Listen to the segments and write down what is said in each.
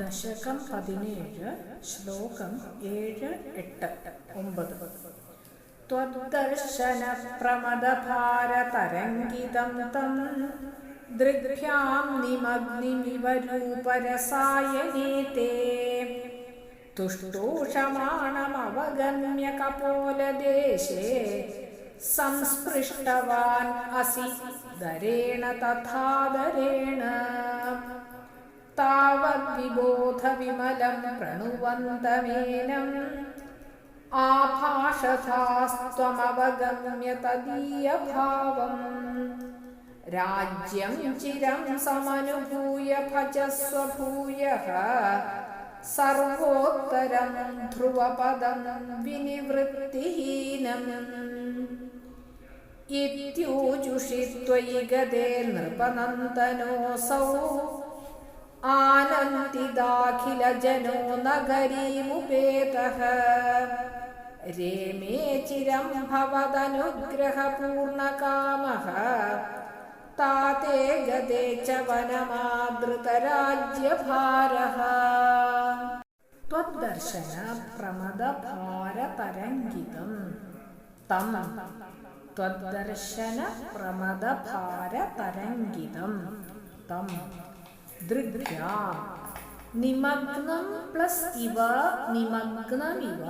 ദശകം പതിനേഴ് ശ്ലോകം ഏഴ് എട്ട് ഒമ്പത് त्वद्दर्शनप्रमदभारतरङ्गितं तं दृग्भ्यां निमग्निमिव रूपरसायने ते तुष्टूषमाणमवगम्य कपोलदेशे संस्पृष्टवान् असि दरेण तथा दरेण तावद्विबोधविमलं प्रणुवन्तमेनम् आभाषथास्त्वमवगम्य तदीयभावम् राज्यं चिरं समनुभूय भजस्व भूयः सर्वोत्तरं ध्रुवपदं विनिवृत्तिहीनम् इत्यूजुषि त्वयि गदे नृपनन्दनोऽसौ आनन्दिदाखिलजनो नगरीमुपेतः रेमे चिरं भवदनुग्रहपूर्णकामः ताते गदे च वनमादृतराज्यभारः त्वद्दर्शन प्रमदभारतरङ्गितं तं त्वद्दर्शन प्रमदभारतरङ्गितं तं ദൃഗ്യാ. നിമഗ്നം പ്ലസ് ഇവ നിമഗ്നമിവ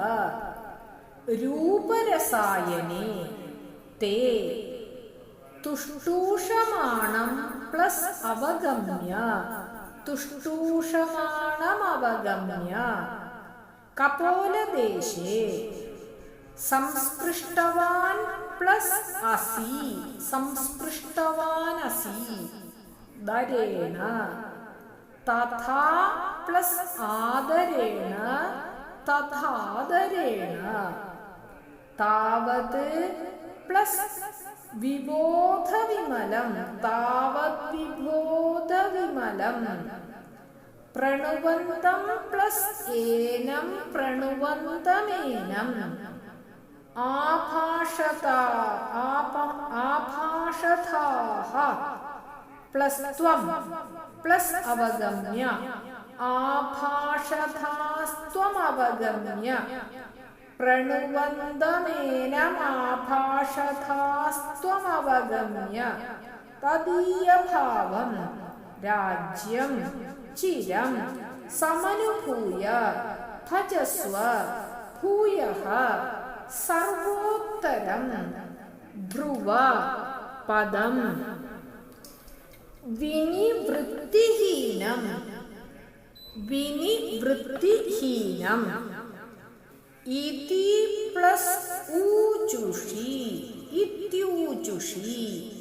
രൂപരസായനെ തേ. തുഷ്ടൂഷമാണം പ്ലസ് അവഗമ്യ. തുഷ്ടൂഷമാണമവഗമ്യ കപോലദേശേ. സംസ്പൃഷ്ടവാൻ പ്ലസ് അസി. സംസ്പൃഷ്ടവാൻ അസി. ദരേണ തഥാ പ്ലസ് ആദരേണ തഥാദരേണ താവത് പ്ലസ് വിബോധവിമലം താവത് വിബോധവിമലം പ്രണുവന്തം പ്ലസ് ഏനം പ്രണുവന്തമേനം ആഭാഷത ആഭാഷതാഹ പ്ലസ് ത്വം പ്ലസ് അവഗമ്യ. ആഭാഷധാസ്ത്വമവഗമ്യ. പ്രണുവന്തമേനമാഭാഷധാസ്ത്വമവഗമ്യ. തദീയഭാവം. രാജ്യം. ചിരം. സമനുഭൂയ. ഭജസ്വ. ഭൂയ സർവോത്തരം. ധ്രുവ. പദം. വിനിവൃത്തിഹീനം. വിനിവൃത്തിഹീനം. ഇതി പ്ലസ് ഊചുഷി ഇത്യൂചുഷി.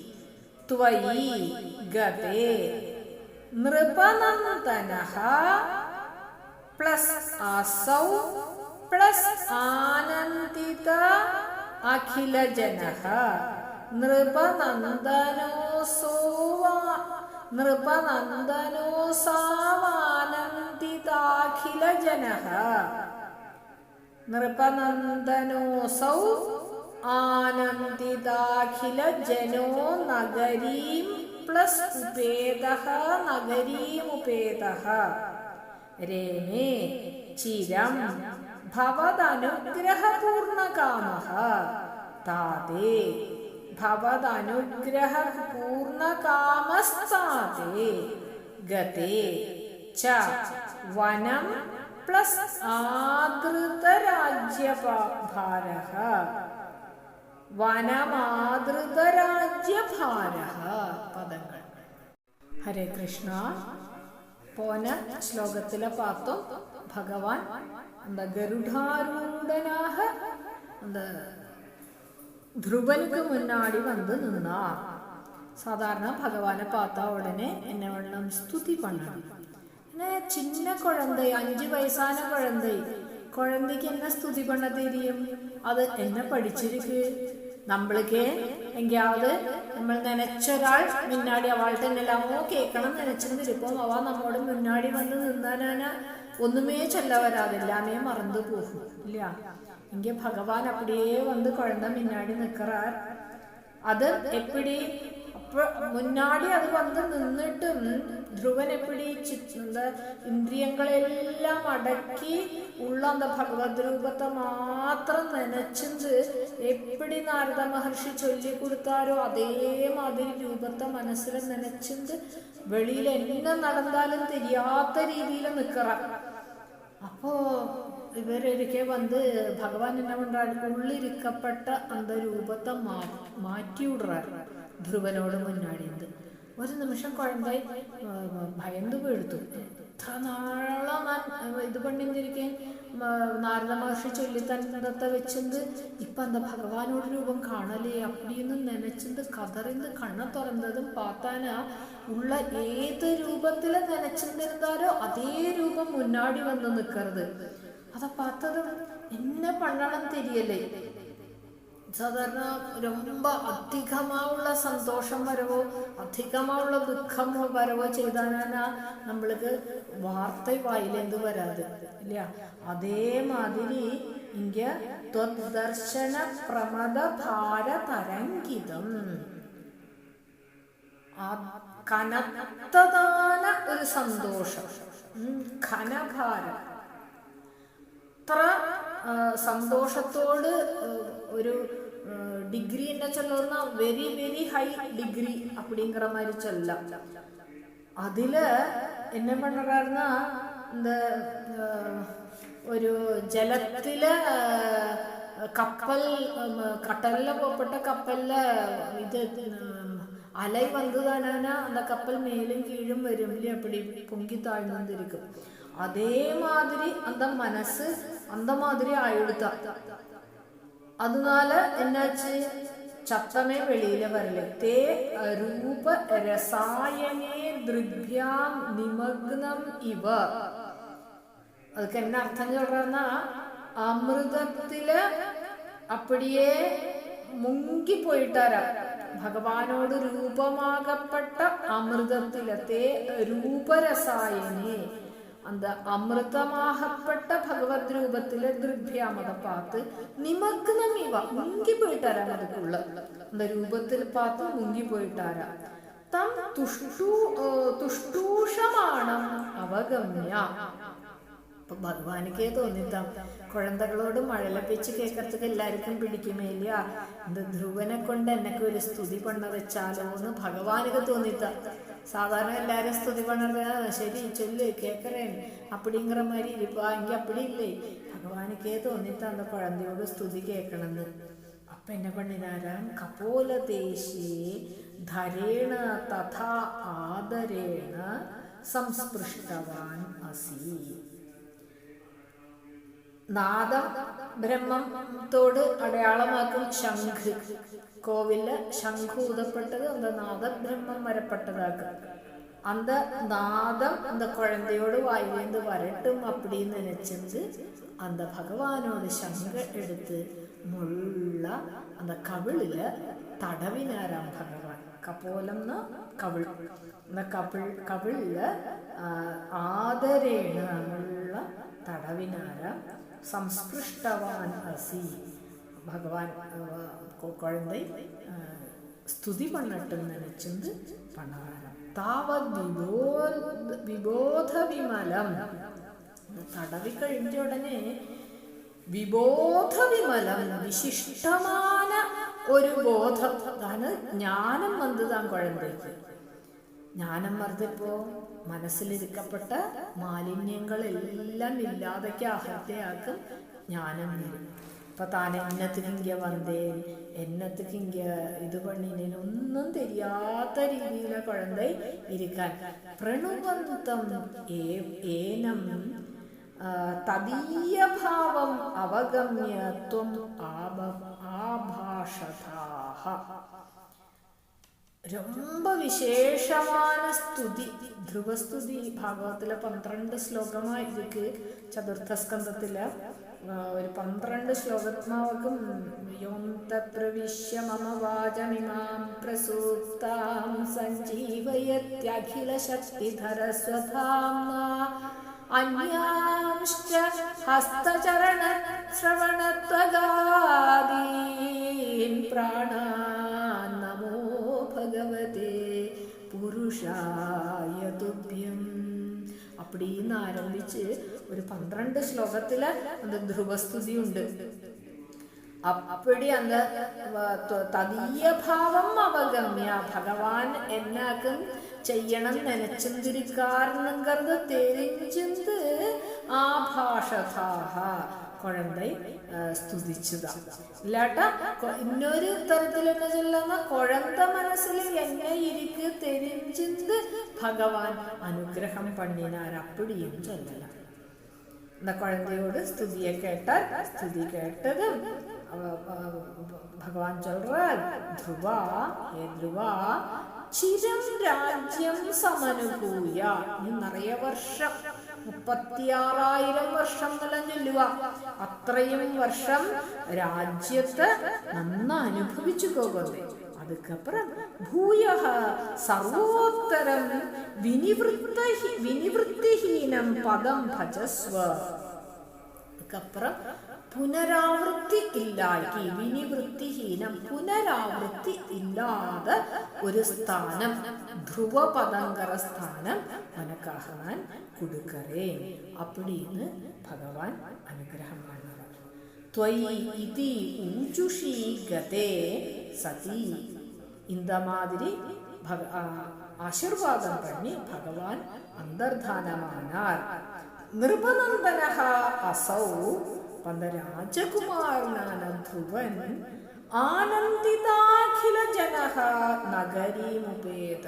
ത്വയി ഗതേ. നൃപനന്ദനഃ പ്ലസ് അസൗ പ്ലസ് ആനന്ദിത അഖിലജനഃ നൃപനന്ദനോസോവാ നൃപനന്ദനോസാവാനന്ദിതാഖിലജനഃ നൃപനന്ദനോസൗ ആനന്ദിതാഖിലജനോ നഗരീം പ്ലസ് ഉപേതഃ നഗരീമുപേതഃ രേമേ ചിരം ഭവദനുഗ്രഹപൂർണകാമഃ താതേ ഭവദനുഗ്രഹപൂർണകാമസ്താതേ ഗതേ ച വനം പ്ലസ് ആദൃതരാജ്യഭാരഃ വനമാതൃതരാജ്യഭാരഃ പദങ്ങൾ. ഹരേ കൃഷ്ണ. പോന ശ്ലോകത്തിലെ പാത്തും ഭഗവാൻ എന്താ ഗരുഡാരൂഢനാഹ എന്താ ധ്രുവനുക്ക് മുന്നാടി വന്ന് நின்னார் സാധാരണ ഭഗവാനെ പാത്ത ഉടനെ എന്നെ വെള്ളം സ്തുതി പണ്ടാണ് പിന്നെ ചിന്ന കുഴന്തൈ അഞ്ച് വയസ്സാന കുഴന്തൈ. കുഴന്തയ്ക്ക് എന്നെ സ്തുതി പണ്ണ തീരിയും. അത് എന്നെ പഠിച്ചിരിക്ക്. നമ്മൾക്ക് എങ്കിയാവത് നമ്മൾ നനച്ചൊരാൾ മുന്നാടി അവളുടെ എന്നെല്ലാമോ കേൾക്കണം നനച്ചിരുന്നിരിപ്പം അവ നമ്മോട് മുന്നാടി വന്ന് നിന്നാനാ ഒന്നുമേ ചൊല്ല വരാതെ മറന്നു പോകും. ഇല്ല. இங்கே பகவான் அப்படியே வந்து குழந்தை முன்னாடி நிற்கிறார் அது எப்படி ഇപ്പൊ മുന്നാടി അത് വന്ന് നിന്നിട്ടും ധ്രുവൻ എപ്പിടി എന്താ ഇന്ദ്രിയങ്ങളെല്ലാം അടക്കി ഉള്ള அந்த ഭഗവത് രൂപത്തെ മാത്രം നനച്ചത് എപ്പിടി നാരദ മഹർഷി ചൊല്ലി കൊടുത്താരോ അതേമാതിരി രൂപത്തെ മനസ്സിൽ നനച്ചത് വെളിയിൽ എന്നെ നടന്നാലും தெரியாத രീതിയിൽ നിക്കറ അപ്പോ ഇവരൊരിക്കെ വന്ന് ഭഗവാൻ എന്നെ പണ്ടാണ് ഉള്ളിരിക്കപ്പെട്ട അന്തരൂപത്തെ രൂപത്തെ മാ മാറ്റിവിടുறார் ധ്രുവനോട് മുന്നാടിയത്. ഒരു നിമിഷം കുഴമ്പായി ഭയന്ന് വീഴ്ത്തു. ഞാൻ ഇത് പണ്ടിരിക്കാൻ നാരദ മഹർഷി ചൊല്ലി തന്നത്തെ വെച്ചത് ഇപ്പൊ അന്ത ഭഗവാനോട് രൂപം കാണലേ? അപ്പിന്ന് നനച്ചത് കതറിന്ന് കണ്ണ തുറന്നതും പാത്താന. ഉള്ള ഏത് രൂപത്തിൽ നനച്ചിരുന്നാലോ അതേ രൂപം മുന്നാടി വന്ന് നിക്കരുത്. അത பார்த்ததும் என்ன பண்ணணும் தெரியலை സാധാരണ ரொம்ப അധികമാവുള്ള സന്തോഷം വരവോ അധികമാവുള്ള ദുഃഖമോ വരവോ ചെയ്താനാ നമ്മൾക്ക് വാർത്ത വായിലെന്ത് വരാത് ഇല്ല അതേമാതിരി ഇങ്ക ത്വദർശന പ്രമദ ഭാര തരംഗിതം ആ കനത്തതാന ഒരു സന്തോഷം ഉം, ഘനഭാരം ഇത്ര സന്തോഷത്തോട് ഒരു டிகிரி என்ன சொல்லணும்னா வெரி வெரி ஹை டிகிரி அப்படிங்கிற மாதிரி சொல்லலாம் அதில் என்ன பண்ணுறாருன்னா இந்த ஒரு ஜலத்தில் கப்பல் கடலில் போகப்பட்ட கப்பலில் இது அலை வந்து தானே அந்த கப்பல் மேலும் கீழும் வரும் அப்படி பொங்கி தாழ்ந்துருக்கும் അതേമാതിരി അന്ത മനസ്സ് അന്ത മാതിരി ആയെടുത്ത. അതിനാല് എന്നുവച്ച് ചത്തമേ വെളിയില വരൽ. തേ രൂപ രസായനേ ദൃഭ്യാം നിമഗ്നം ഇവ. അതൊക്കെ എന്നെ അർത്ഥം ചൊല്ലാന്ന? അമൃതത്തിൽ അപ്പടിയെ മുങ്ങിപ്പോയിട്ടാര ഭഗവാനോട് രൂപമാകപ്പെട്ട അമൃതത്തിലെ. തേ രൂപരസായനേ. அந்த அமிர்தமாகப்பட்ட பகவத் ரூபத்தில திருப்யாமத பார்த்து நிமக்னம் இவ முங்கி போயிட்டாரா அதுக்குள்ள அந்த ரூபத்தில் பார்த்து முங்கி போயிட்டாரா தம் துஷ்டூ തുഷ്ടൂഷമാണം അവഗമ്യ അപ്പൊ ഭഗവാനിക്കേ തോന്നിത്താം കുഴന്തകളോട് മഴലപ്പിച്ച് കേക്കറത്തൊക്കെ എല്ലാവർക്കും പിടിക്കുമേ ഇല്ല இந்த ധ്രുവനെ കൊണ്ട് എന്നൊക്കെ ഒരു സ്തുതി പണ്ണ വെച്ചാലോ എന്ന് ഭഗവാനൊക്കെ തോന്നിത്താം സാധാരണ எல்லாரும் സ്തുതി பண்ணுறது ശരി ചൊല്ല് கேட்குறேன் அப்படிங்கிற மாதிரி இருப்பா இங்கே அப்படி இல்லை ഭഗവാനിക്ക് തോന്നിട്ട് അന്ന് കുഴന്തയോട് സ്തുതി കേൾക്കണമെന്ന് അപ്പം എന്റെ പണ്ണിനാരാൻ കപോല ദേശീയെ ധരേണ തഥാ ആദരേണ സംസ്പൃഷ്ടവാൻ അസീ. നാദം ബ്രഹ്മത്തോട് അടയാളമാക്കും ശംഖ് കോവില് ശംഖ് ഊതപ്പെട്ടത് அந்த നാദബ്രഹ്മം വരപ്പെട്ടതാക്കും அந்த நாதம் அந்த குழந்தையோடு வாயிலேந்து வரட்டும் அப்படின்னு நினைச்சிருந்து அந்த பகவானோட சங்க எடுத்து முள்ள அந்த கவிழில தடவினாராம் பகவான் கபோலம்னா கவிழ் அந்த கவிழ் கவிழில ആദരേണ ഉള്ള തടവിനാര സംസ്പൃഷ്ടവാൻ അസി. ഭഗവാൻ കുഴந்தை സ്തുതി പണിട്ട് നനച്ചത് പണകാരം താവത് വിബോ വിബോധ വിമലം. തടവി കഴിഞ്ഞ ഉടനെ വിബോധ വിമലം വിശിഷ്ടമായ ഒരു ബോധം. അതാണ് ജ്ഞാനം വന്നതാണ് ആ കുഴന്തയ്ക്ക്. ജ്ഞാനം വർദ്ധിപ്പോ മനസ്സിലിരിക്കപ്പെട്ട മാലിന്യങ്ങളെല്ലാം ഇല്ലാതൊക്കെ അഹത്തയാക്കും ജ്ഞാനം വരും. ഇപ്പൊ താൻ എന്നത്തിനിങ്ക വന്നേൻ എന്നത്തിക്കിങ്ക ഇത് പണിനേൻ ഒന്നും തെരിയാത്ത രീതിയിലെ കുഴന്ത ഇരിക്കാൻ. പ്രണുബന്ധം ഏനം തദീയഭാവം അവഗമ്യത്വം ആഭാഷതാഹ ரொம்ப விசேஷமான ஸ்துதி ധ്രുവസ്തുതി ഭാഗവത്തിലെ പന്ത്രണ്ട് ശ്ലോകമായി ഇരിക്ക് ചതുർത്ഥസ്കന്ധത്തിലെ ഒരു പന്ത്രണ്ട് ശ്ലോകമാകും യോന്തപ്രവിശ്യ മമ വാചമിമാം പ്രസൂപ്താം സഞ്ജീവയത്യഖില ശക്തിധരസ്വധാംന അന്യാംശ്ച ഹസ്തചരണ ശ്രവണത്വഗാദീൻ പ്രാണാ പുരുഷായ തുഭ്യം അപ്പടിന്ന് ആരംഭിച്ച് ഒരു പന്ത്രണ്ട് ശ്ലോകത്തിൽ അത് ധ്രുവസ്തുതി ഉണ്ട്. അപ്പടി അന്ന് തദീയ ഭാവം അവഗമ്യ. ഭഗവാൻ എന്നാക്കും ചെയ്യണം നനച്ചെന്തിരിക്കാരെന്നും കരുത് തെരിഞ്ചെന്ത് ആ ഭാഷ കുഴന്തൈ സ്തുതിച്ചതാണ് ഇല്ലാട്ട ഇന്നൊരു തരത്തിൽ എന്നെ ചൊല്ലുന്ന കുഴന്ത മനസ്സിൽ എന്നെ ഇരിക്ക് തെരിഞ്ചിന്ത് ഭഗവാൻ അനുഗ്രഹം പണ്ണിനാർ അപ്പടിയും ചൊല്ലല. എന്ന കുഴന്തയോട് സ്തുതിയെ കേട്ടാൽ? സ്തുതി കേട്ടത് ഭഗവാൻ ചൊല്ലാൽ ധ്രുവ ഏ ധ്രുവ ചിരം രാജ്യം സമനുഭൂയ. നിറയെ വർഷം മുപ്പത്തിയാറായിരം വർഷം നില ചൊല്ലുക. അത്രയും വർഷം രാജ്യത്ത് നന്ന അനുഭവിച്ചു പോകുന്നത് അതുക്കപ്പുറം ഭൂയ സർവോത്തരം വിനിവൃത്ത വിനിവൃത്തിഹീനം പദം ഭജസ്വ. അതുക്കപ്പുറം പുനരാവൃത്തി ഇല്ലാക്കി വിനിവൃത്തിഹീനം പുനരാവൃത്തി ഇല്ലാതെ ഒരു സ്ഥാനം ധ്രുവപദങ്കര സ്ഥാനം മനക്കാകാൻ കൊടുക്കറേ. അപ്പടിന്ന് ഭഗവാൻ അനുഗ്രഹം ത്വയി ഇതി ഊജുഷീ ഗതേ സതി. இந்த மாதிரி பக ஆசிர்வாதம் பண்ணி பகவான் அந்தர்தானமானார் நிருபநந்தனஹா அசௌ പന്തരാജകുമാരനാനധ്രുവൻ ആനന്ദിതാഖില ജനഹ നഗരീമുപേത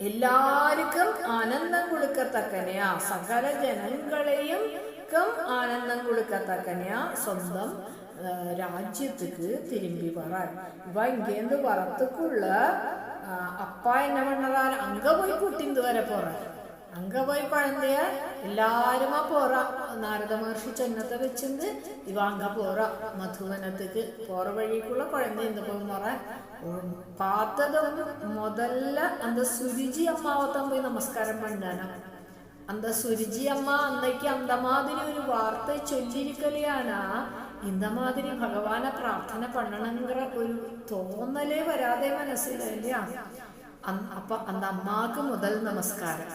എല്ലാവർക്കും ആനന്ദം കൊടുക്കത്തക്കനെയാ. സകല ജനങ്ങളെയും ആനന്ദം കൊടുക്കത്തക്കനെയാ സ്വന്തം രാജ്യത്തേക്ക് തിരുമ്പി പറ. ഇവ ഇങ്ങനെ வரத்துக்குள்ள അപ്പ എന്നെ பண்ணதார் அங்க പോയി കുട്ടി ഇതുവരെ போறார் அங்க போய் குழந்தைய எல்லாருமா போறா நாரத மகர்ஷி சொன்னத்தை வச்சிருந்து இவ அங்க போறா மதுவனத்துக்கு போற வழிக்குள்ள குழந்தை இந்த போய் போற பார்த்ததும் முதல்ல அந்த சுருஜி அம்மாவத்தான் போய் நமஸ்காரம் பண்ணானா அந்த சுருஜி அம்மா அன்னைக்கு அந்த மாதிரி ஒரு வார்த்தை ചൊല്ലിരിക്കലെയാണ് இந்த மாதிரி ഭഗവാനെ പ്രാർത്ഥന பண்ணணுங்கிற ഒരു തോന്നലേ വരാതെ മനസ്സിലില്ല അന്ന് അപ്പൊ அந்த அம்மாக்கு முதல் நமஸ்காரம்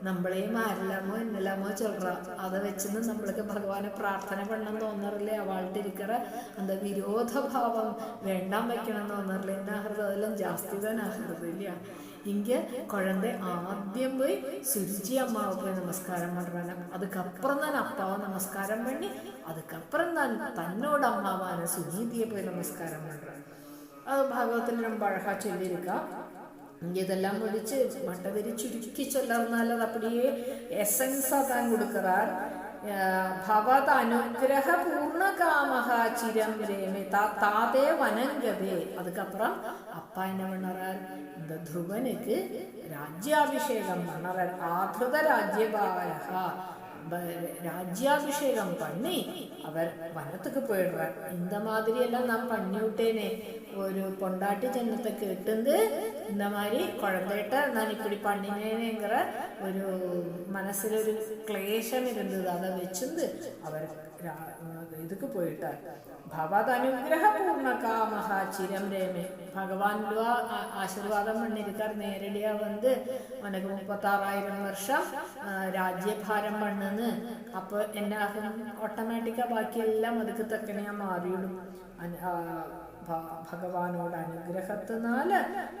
നമ്മളെയും ആരില്ലാമോ എന്നില്ലാമോ ചൊല്ലറ അത് വെച്ചെന്ന് നമ്മൾക്ക് ഭഗവാനെ പ്രാർത്ഥന പെണ്ണം തോന്നാറില്ലേ? അവളുടെ ഇരിക്കറ എന്താ വിരോധഭാവം വേണ്ടാൻ വെക്കണം തോന്നാറില്ലേ? എന്താ ഹൃദയം അതെല്ലാം ജാസ്തി തന്നെ ഹൃദയമില്ല. ഇങ്ങ കുഴന്ത ആദ്യം പോയി സുരുചി അമ്മാവ് പോയി നമസ്കാരം പറഞ്ഞു അതുക്കപ്പുറം തന്നെ അപ്പാവ് നമസ്കാരം പണി അതുക്കപ്പുറം തന്നെ തന്നോട് അമ്മാവാന് സുനീതിയെ പോയി നമസ്കാരം പറഞ്ഞു അത് ഭാഗവത്തിൽ നമ്മൾ അഴക இதெல்லாம் முடிச்சு மட்டவெறி சுருக்கி சொல்லாருனால அது அப்படியே எசன்ஸா தான் கொடுக்கிறார் அஹ் பவத் அனுகிரக பூர்ணகாமக சிரம் ரேமே தா தாதே வனங்கதே அதுக்கப்புறம் அப்பா என்ன பண்ணறார் இந்த துருவனுக்கு ராஜ்யாபிஷேகம் பண்ணறார் ஆகிருத ராஜ்யபாலகா ப- ராஜ்யாபிஷேகம் பண்ணி அவர் வனத்துக்கு போயிடுறார் இந்த மாதிரி எல்லாம் நான் பண்ணி விட்டேனே ஒரு பொண்டாட்டி ஜன்னத்தை கேட்டுந்து இந்த மாதிரி குழந்தைகிட்ட நான் இப்படி பண்ணினேனேங்கிற ஒரு மனசுல ஒரு கிளேஷம் இருந்தது அதை வச்சிருந்து அவர் ரா- இதுக்கு போயிட்டார் ഭവത് അനുഗ്രഹ പൂർണ്ണകാമഹ ചിരം രേമേ ഭഗവാനുള്ള ആശീർവാദം பண்ணிருக்கார் நேரடியா வந்து உனக்கு முப்பத்தாறாயிரம் வருஷம் ആ, രാജ്യഭാരം പണ്ണെന്ന് അപ്പൊ എന്നാകും ഓട്ടോമാറ്റിക്കാ ബാക്കിയെല്ലാം അതുക്ക് തക്കനെയാ മാറിയിടും അന- ആ, ഭ- ഭഗവാനോട് അനുഗ്രഹത്തിനാൽ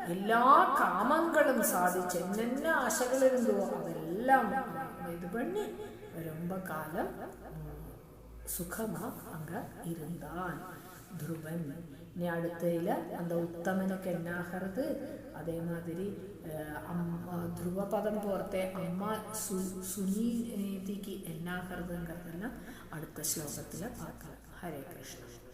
എല്ലാ കാമങ്ങളും സാധിച്ച് എന്നെന്നെ ആശകളിരുന്നോ അതെല്ലാം ഇത് പണി ரொம்ப കാലം சுகமாக அங்கே இருந்தான் துருவன் இனி அடுத்தையில் அந்த உத்தமனுக்கு என்ன ஆகிறது அதே மாதிரி துருவபதம் போர்த்தே அம்மா சு சுனீதிக்கு என்ன ஆகிறதுங்கிறதெல்லாம் அடுத்த ஸ்லோகத்தில் பார்க்கலாம் ஹரே கிருஷ்ணன்